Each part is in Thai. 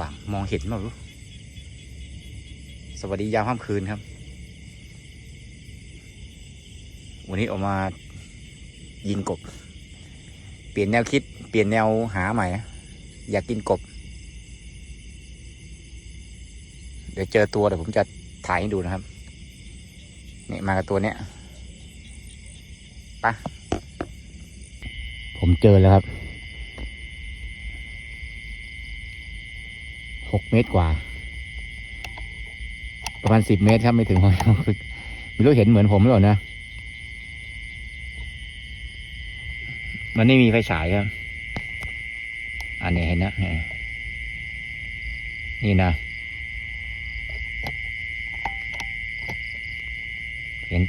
ว่างมองเห็นเปล่ารู้สวัสดียามค่ำคืนครับ วันนี้ออกมายิงกบ เปลี่ยนแนวคิด เปลี่ยนแนวหาใหม่ อยากกินกบ เดี๋ยวเจอตัวเดี๋ยวผมจะถ่ายให้ดูนะครับนี่มากับตัวเนี้ยปะผมเจอแล้วครับ กเมตรกว่า ประมาณสิบเมตรครับไม่ถึงหอยไม่รู้เห็นเหมือนผมหรือเปล่านะ มันไม่มีไฟฉายครับ อันนี้เห็นนะ นี่นะ เห็น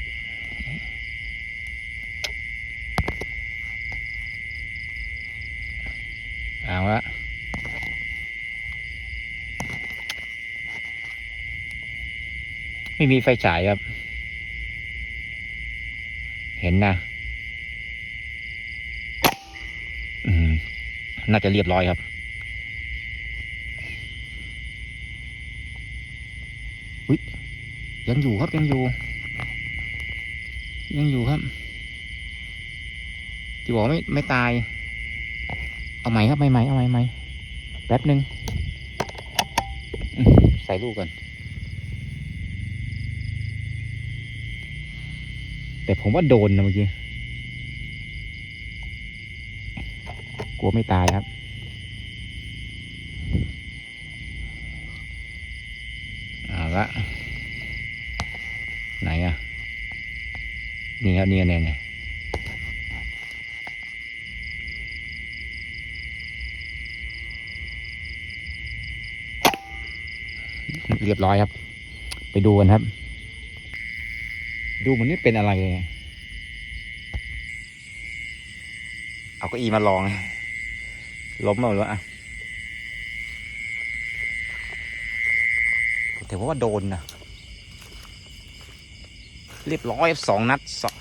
เอาละ ไม่มีไฟฉายครับ เห็นนะอืมน่าจะเรียบร้อยครับอุ้ยยังอยู่ครับยังอยู่ ยังอยู่ครับที่บอกไม่ไม่ตาย เอาใหม่ครับใหม่ใหม่เอาใหม่ใหม่แป๊บหนึ่งใส่ลูกก่อน แต่ผมว่าโดนนะเมื่อกี้ กลัวไม่ตายครับ เอาละ ไหนอะนี่ครับนี่เนี่ยเนี่ยเรียบร้อยครับ ไปดูกันครับ ดูเหมันไม่เป็นอะไรเลย เอาก็อีมาลอง ล้มเอาหรือวะอะแต่ว่าโดนนะเรียบร้อยสองนัดสอง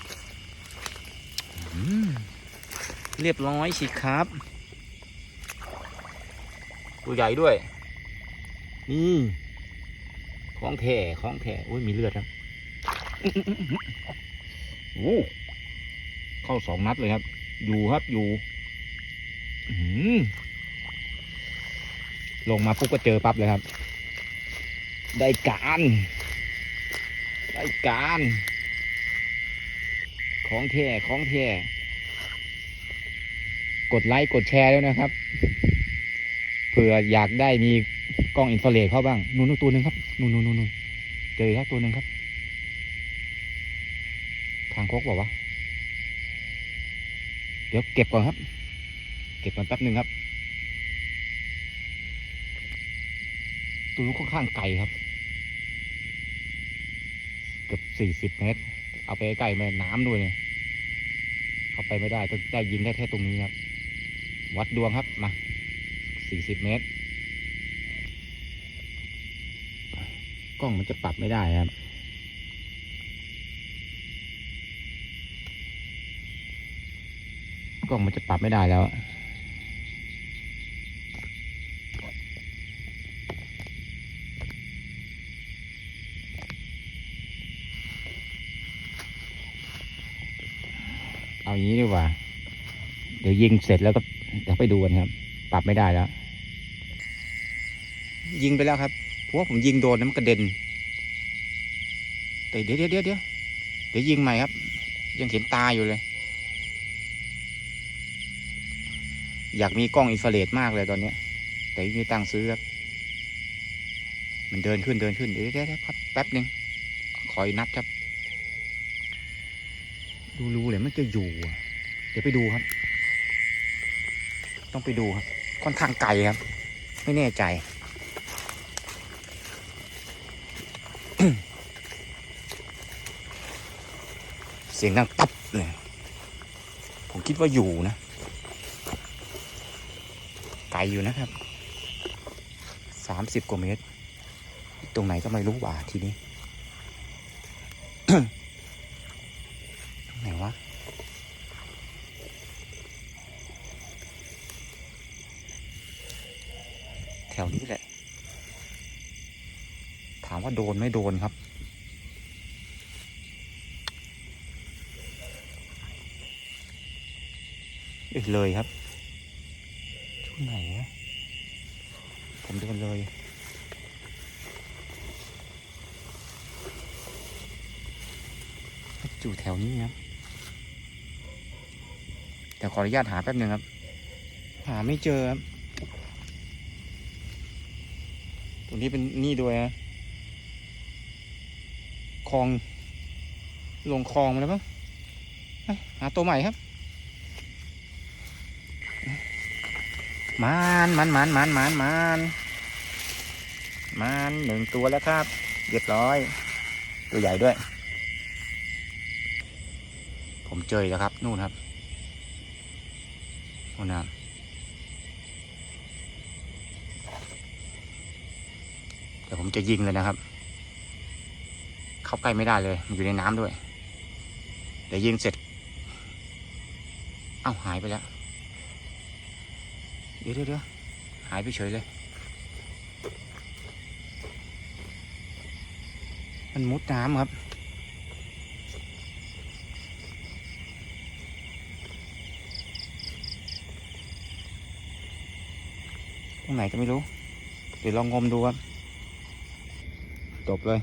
เรียบร้อยสิครับ ตัวใหญ่ด้วย นี่ ของแท้ของแท้โอ้ยมีเลือดครับ โอ้เข้าสองนัดเลยครับ อยู่ครับอยู่ลงมาปุ๊บก็เจอปั๊บเลยครับ ได้การ ได้การ ของแท้ของแท้กดไลค์กดแชร์ด้วยนะครับ เผื่ออยากได้มีกล้องอินฟราเรดเข้าบ้าง นู่นตัวหนึ่งครับ นู่นนู่นนู่นเจอแล้วตัวหนึ่งครับางโคกบอกว่าเดี๋ยวเก็บก่อนครับ เก็บก่อนแป๊บหนึ่งครับตัวนู้นค่อนข้างไกลครับ เกือบสี่สิบเมตร เอาไปใกล้แม่น้ำด้วยเนี่ยเข้าไปไม่ได้ต้องได้ยิงได้แค่ตรงนี้ครับ วัดดวงครับมาสี่สิบเมตร กล้องมันจะปรับไม่ได้ครับ กล้องมันจะปรับไม่ได้แล้วเอาอย่างนี้ดีกว่า เดี๋ยวยิงเสร็จแล้วก็เดี๋ยวไปดูกันครับ ปรับไม่ได้แล้ว ยิงไปแล้วครับเพราะผมยิงโดนน้ำกระเด็น แต่เดี๋ยวเดี๋ยวเดี๋ยวเดี๋ยวเดี๋ยวยิงใหม่ครับ ยังเห็นตาอยู่เลย อยากมีกล้องอินฟราเรดมากเลยตอนเนี้ยแต่ไม่มีตังค์ซื้อครับ มันเดินขึ้นเดินขึ้นเดี๋ยวเดี๋ยวเดี๋ยวครับแป๊บหนึ่งคอยนัดครับ ดูรู้เลยมันจะอยู่ เดี๋ยวไปดูครับ ต้องไปดูครับ ค่อนข้างไกลครับ ไม่แน่ใจเสียงดังตับเลย ผมคิดว่าอยู่นะ ลอยู่นะครับสามสิบกว่าเมตร ตรงไหนก็ไม่รู้ว่าทีนี้ตรงไหนวะแถวนี้แหละ ถามว่าโดนไม่โดนครับเลยครับ ไหนวะผมเดินเลย อยู่แถวนี้ครับ แต่ขออนุญาตหาแป๊บหนึ่งครับ หาไม่เจอครับตรงนี้เป็นนี่ด้วยนะคลอง ลงคลองมาแล้วมั้งหาตัวใหม่ครับ มานมันมันมันมันมันมันหนึ่งตัวแล้วครับเรียบร้อย ตัวใหญ่ด้วย ผมเจอแล้วครับ นู่นครับนู่นนะครับเดี๋ยวผมจะยิงเลยนะครับ เข้าใกล้ไม่ได้เลย มันอยู่ในน้ำด้วย เดี๋ยวยิงเสร็จ เอ้าหายไปแล้ว ดี๋ยวเดี๋ยวหายไปเฉยเลย มันมุดน้ำครับ ตรงไหนก็ไม่รู้ เดี๋ยวลองงมดูครับ จบเลย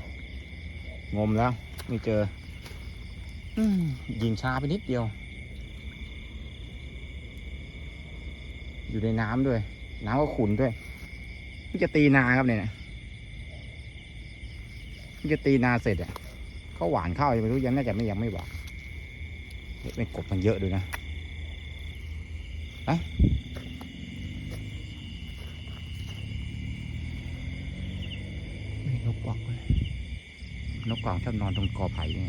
งมแล้ว ไม่เจออยิงช้าไปนิดเดียว อยู่ในน้ำด้วย น้ำก็ขุ่นด้วยนี่จะตีนาครับเนี่ยนะนี่จะตีนาเสร็จอะเขาหวานข้าวยังไม่รู้ยังน่าจะไม่ยังไม่หวานเฮ้ยเป็นกบมันเยอะด้วยนะอะไม่นกกวักเลยนกกวางชอบนอนตรงกอไผ่เนี่ย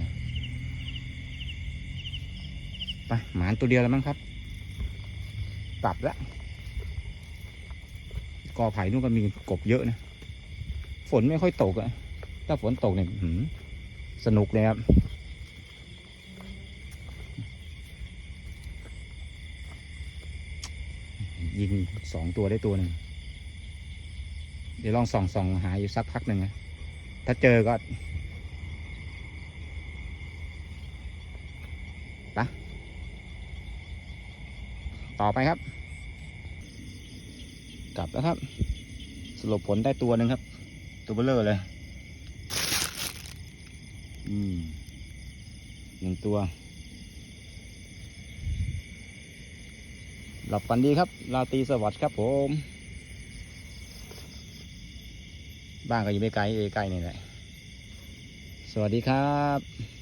ไปหมานตัวเดียวแล้วมั้งครับกลับแล้ว กอไผ่นู่นก็มีกบเยอะนะ ฝนไม่ค่อยตกอะถ้าฝนตกเนี่ยหือสนุกเลยครับยิงสองตัวได้ตัวหนึ่งเดี๋ยวลองส่องส่องหาอยู่สักพักหนึ่งนะถ้าเจอก็ไปต่อไปครับ กลับแล้วครับ สรุปผลได้ตัวหนึ่งครับ ตัวเบลเลอร์เลย อืมหนึ่งตัว หลับฝันดีครับ ราตรีสวัสดิ์ครับผม บ้านก็อยู่ไม่ไกลเอใกล้นี่แหละ สวัสดีครับ